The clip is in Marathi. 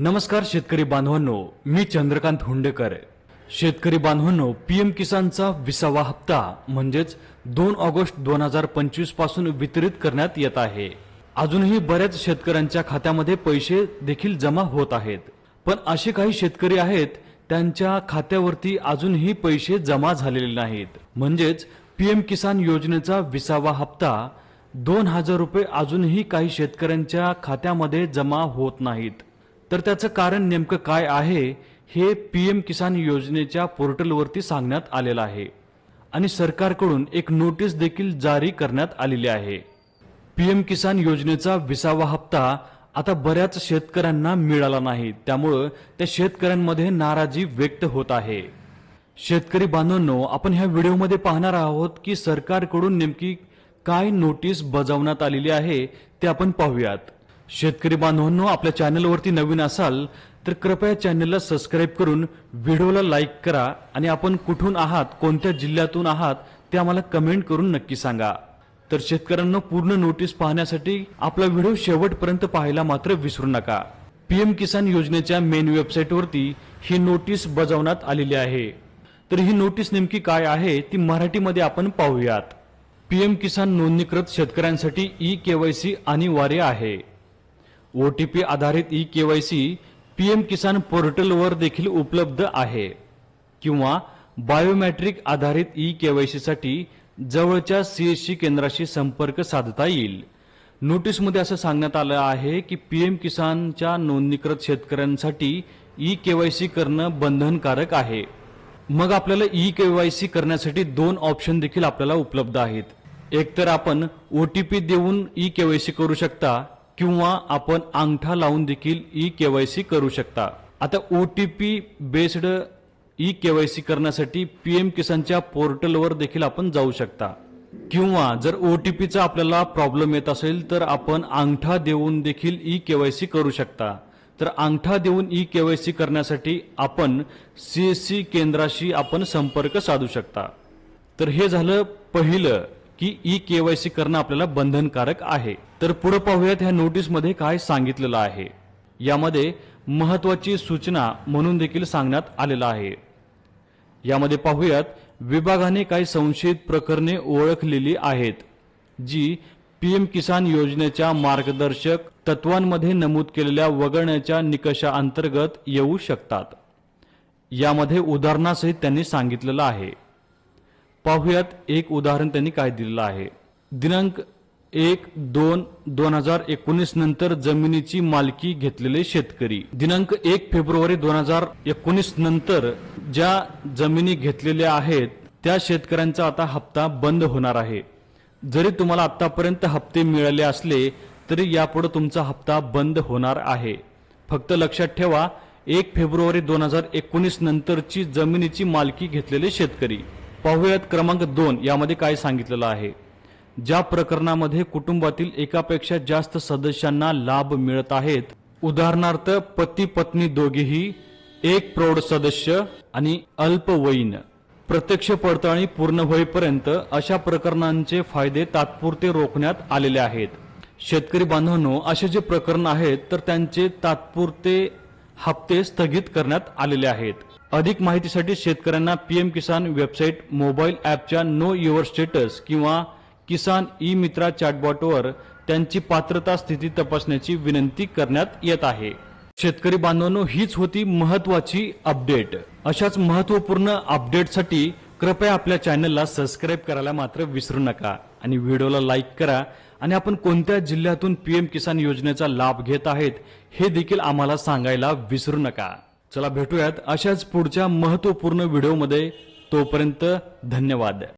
नमस्कार शेतकरी बांधवांनो मी चंद्रकांत हुंडेकर. शेतकरी बांधवांनो पीएम किसानचा विसावा हप्ता म्हणजेच दोन ऑगस्ट दोन हजार पंचवीसपासून वितरित करण्यात येत आहे. अजूनही बऱ्याच शेतकऱ्यांच्या खात्यामध्ये पैसे देखील जमा होत आहेत. पण असे काही शेतकरी आहेत त्यांच्या खात्यावरती अजूनही पैसे जमा झालेले नाहीत. म्हणजेच पीएम किसान योजनेचा विसावा हप्ता दोन हजार रुपये अजूनही काही शेतकऱ्यांच्या खात्यामध्ये जमा होत नाहीत. तर त्याचं कारण नेमकं काय आहे हे पी एम किसान योजनेच्या पोर्टलवरती सांगण्यात आलेलं आहे. आणि सरकारकडून एक नोटीस देखील जारी करण्यात आलेली आहे. पी एम किसान योजनेचा विसावा हप्ता आता बऱ्याच शेतकऱ्यांना मिळाला नाही. त्यामुळं त्या शेतकऱ्यांमध्ये नाराजी व्यक्त होत आहे. शेतकरी बांधवांनो आपण ह्या व्हिडिओमध्ये पाहणार आहोत की सरकारकडून नेमकी काय नोटीस बजावण्यात आलेली आहे ते आपण पाहूयात. शेतकरी बांधवांनो आपल्या चॅनलवरती नवीन असाल तर कृपया चॅनलला सबस्क्राईब करून व्हिडिओला लाईक करा आणि आपण कुठून आहात कोणत्या जिल्ह्यातून आहात ते आम्हाला कमेंट करून नक्की सांगा. तर शेतकऱ्यांना पूर्ण नोटीस पाहण्यासाठी आपला व्हिडिओ शेवटपर्यंत पाहायला मात्र विसरू नका. पीएम किसान योजनेच्या मेन वेबसाईटवरती ही नोटीस बजावण्यात आलेली आहे. तर ही नोटीस नेमकी काय आहे ती मराठीमध्ये आपण पाहूयात. पीएम किसान नोंदणीकृत शेतकऱ्यांसाठी ई केवायसी अनिवार्य आहे. ओ टी पी आधारित ई केवायसी पीएम किसान पोर्टलवर देखील उपलब्ध आहे. किंवा बायोमॅट्रिक आधारित ई केवायसीसाठी जवळच्या सीएससी केंद्राशी संपर्क साधता येईल. नोटीसमध्ये असं सांगण्यात आलं आहे की पीएम किसानच्या नोंदणीकृत शेतकऱ्यांसाठी ई केवायसी करणं बंधनकारक आहे. मग आपल्याला ई केवायसी करण्यासाठी दोन ऑप्शन देखील आपल्याला उपलब्ध आहेत. एकतर आपण ओ टी पी देऊन ई केवायसी करू शकता किंवा आपण अंगठा लावून देखील ई केवायसी करू शकता. आता O T P based e KYC करण्यासाठी पीएम किसानच्या पोर्टलवर देखील आपण जाऊ शकता. किंवा जर ओ टी पीचा आपल्याला प्रॉब्लेम येत असेल तर आपण अंगठा देऊन देखील ई केवायसी करू शकता. तर अंगठा देऊन ई केवायसी करण्यासाठी आपण सीएससी केंद्राशी आपण संपर्क साधू शकता. तर हे झालं पहिलं की ई केवायसी करणं आपल्याला बंधनकारक आहे. तर पुढे पाहूयात ह्या नोटीसमध्ये काय सांगितलेलं आहे. यामध्ये महत्वाची सूचना म्हणून देखील सांगण्यात आलेलं आहे. यामध्ये पाहूयात विभागाने काही संशयित प्रकरणे ओळखलेली आहेत जी पीएम किसान योजनेच्या मार्गदर्शक तत्वांमध्ये नमूद केलेल्या वगळण्याच्या निकषाअंतर्गत येऊ शकतात. यामध्ये उदाहरणासहित त्यांनी सांगितलेलं आहे. पाहुयात एक उदाहरण त्यांनी काय दिलेलं आहे. दिनांक एक दोन दोन हजार एकोणीस नंतर जमिनीची मालकी घेतलेले शेतकरी. दिनांक एक फेब्रुवारी दोन हजार एकोणीस नंतर ज्या जमिनी घेतलेल्या आहेत त्या शेतकऱ्यांचा आता हप्ता बंद होणार आहे. जरी तुम्हाला आतापर्यंत हप्ते मिळाले असले तरी यापुढे तुमचा हप्ता बंद होणार आहे. फक्त लक्षात ठेवा एक फेब्रुवारी दोन हजार एकोणीस नंतरची जमिनीची मालकी घेतलेले शेतकरी. पाहुयात क्रमांक दोन. यामध्ये काय सांगितलेलं आहे? ज्या प्रकरणामध्ये कुटुंबातील एकापेक्षा जास्त सदस्यांना लाभ मिळत आहेत उदाहरणार्थ पती पत्नी दोघेही एक प्रौढ सदस्य आणि अल्पवयीन प्रत्यक्ष पडताळणी पूर्ण होईपर्यंत अशा प्रकरणांचे फायदे तात्पुरते रोखण्यात आलेले आहेत. शेतकरी बांधवांनो असे जे प्रकरण आहेत तर त्यांचे तात्पुरते हप्ते स्थगित करण्यात आलेले आहेत. अधिक माहितीसाठी शेतकऱ्यांना पीएम किसान वेबसाईट मोबाईल ॲपच्या नो युअर स्टेटस किंवा किसान ई मित्रा चॅटबॉटवर त्यांची पात्रता स्थिती तपासण्याची विनंती करण्यात येत आहे. शेतकरी बांधवांनो हीच होती महत्वाची अपडेट. अशाच महत्त्वपूर्ण अपडेटसाठी कृपया आपल्या चॅनलला सबस्क्राईब करायला मात्र विसरू नका आणि व्हिडिओला लाईक करा आणि आपण कोणत्या जिल्ह्यातून पीएम किसान योजनेचा लाभ घेत आहेत हे देखील आम्हाला सांगायला विसरू नका. चला भेटूयात अशाच पुढच्या महत्त्वपूर्ण व्हिडिओमध्ये. तोपर्यंत धन्यवाद.